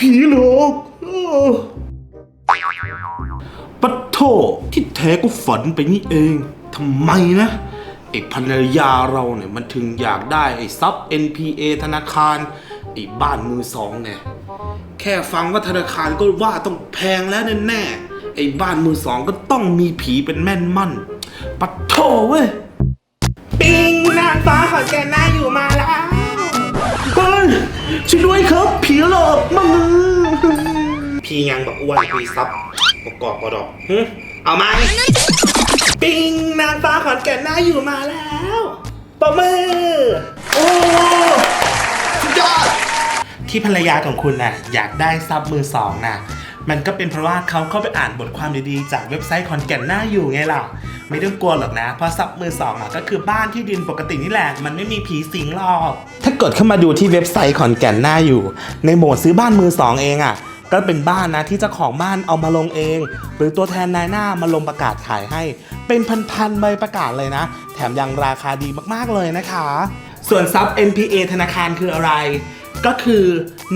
ผีหลอกปัดโทที่แท้ก็ฝันไปนี่เองทำไมนะไอ้ภรรยาเราเนี่ยมันถึงอยากได้ไอ้ซับ NPA ธนาคารไอ้บ้านมือสองเนี่ยแค่ฟังว่าธนาคารก็ว่าต้องแพงแล้วแน่ๆไอ้บ้านมือสองก็ต้องมีผีเป็นแม่นมั่นปัดโทเว้ยปิงหน้าตาของแกนะ ช่วยด้วยครับ ผีหลอกมามือพี่ยังบอกอ้วนพี่ซับประกอบกระดอกหึเอาไหมปิงนางฟ้าขอนแก่นน่าอยู่มาแล้วปะมือโอ้สุดยอดที่ภรรยาของคุณน่ะอยากได้ซับมือสองน่ะมันก็เป็นเพราะว่าเขาเข้าไปอ่านบทความดีๆ จากเว็บไซต์คอนแก่นหน้าอยู่ไงล่ะ ไม่ต้องกลัวหรอกนะ เพราะซับมือสองอะก็คือบ้านที่ดินปกตินี่แหละ มันไม่มีผีสิงหรอกถ้าเกดเข้ามาดูที่เว็บไซต์ขอนแก่นหน้าอยู่ ในโหมดซื้อบ้านมือสองเองอะ ก็เป็นบ้านนะที่เจ้าของบ้านเอามาลงเอง หรือตัวแทนนายหน้ามาลงประกาศขายให้ เป็นพันๆใบประกาศเลยนะ แถมยังราคาดีมากๆเลยนะคะ ส่วนซับ NPA ธนาคารคืออะไร ก็คือ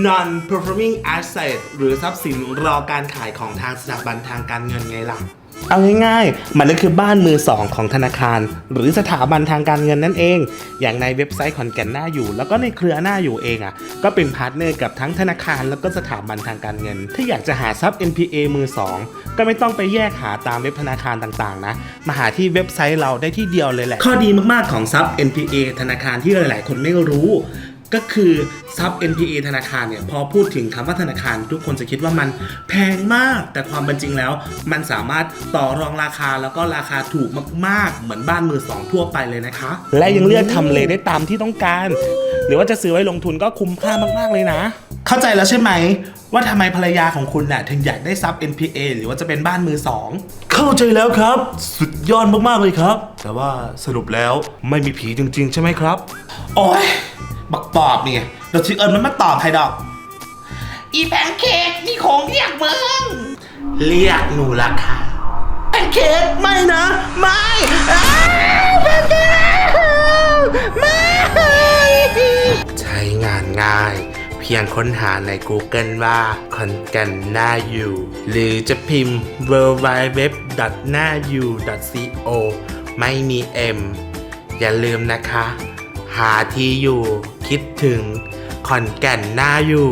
non performing asset หรือทรัพย์สินรอการขายของทางสถาบันทางการเงินไงล่ะ เอาง่ายๆ มันก็คือบ้านมือสองของธนาคาร หรือสถาบันทางการเงินนั่นเอง อย่างในเว็บไซต์ขอนแก่นหน้าอยู่ แล้วก็ในเครือหน้าอยู่เองอะ ก็เป็นพาร์ทเนอร์กับทั้งธนาคารแล้วก็สถาบันทางการเงิน ถ้าอยากจะหาทรัพย์ NPA มือสองก็ไม่ต้องไปแยกหาตามเว็บธนาคารต่างๆ นะ มาหาที่เว็บไซต์เราได้ที่เดียวเลยแหละ ข้อดีมากๆของทรัพย์ NPA ธนาคารที่หลายๆ คนไม่รู้ ก็คือซับ NPA ธนาคารเนี่ยพอพูดถึงคำว่าธนาคาร ทุกคนจะคิดว่ามันแพงมาก แต่ความเป็นจริงแล้ว มันสามารถต่อรองราคาแล้วก็ราคาถูกมากๆ เหมือนบ้านมือสองทั่วไปเลยนะคะ และยังเลือกทำเลได้ตามที่ต้องการ หรือว่าจะซื้อไว้ลงทุนก็คุ้มค่ามากๆเลยนะ เข้าใจแล้วใช่ไหม ว่าทำไมภรรยาของคุณน่ะถึงอยากได้ซับ NPA หรือว่าจะเป็นบ้านมือสองเข้าใจแล้วครับ สุดยอดมากๆเลยครับ แต่ว่าสรุปแล้วไม่มีผีจริง ๆ ใช่ไหมครับโอ้ย บักตอบเนี่ยเดี๋ยวชิเอิญมันมาตอบใครดอก อีแพนเค้กนี่ของเรียกมึง เรียกหนูละค่ะแพนเค้กไม่นะ ไม่อ้าวแพนเค้กไม่ใช้งานง่าย เพียงค้นหาใน Google ว่าคอนแกนหน้าอยู่ หรือจะพิมพ์ w w w n a y u c o ไม่มี M อย่าลืมนะคะ หาที่อยู่ คิดถึงขอนแก่นหน้าอยู่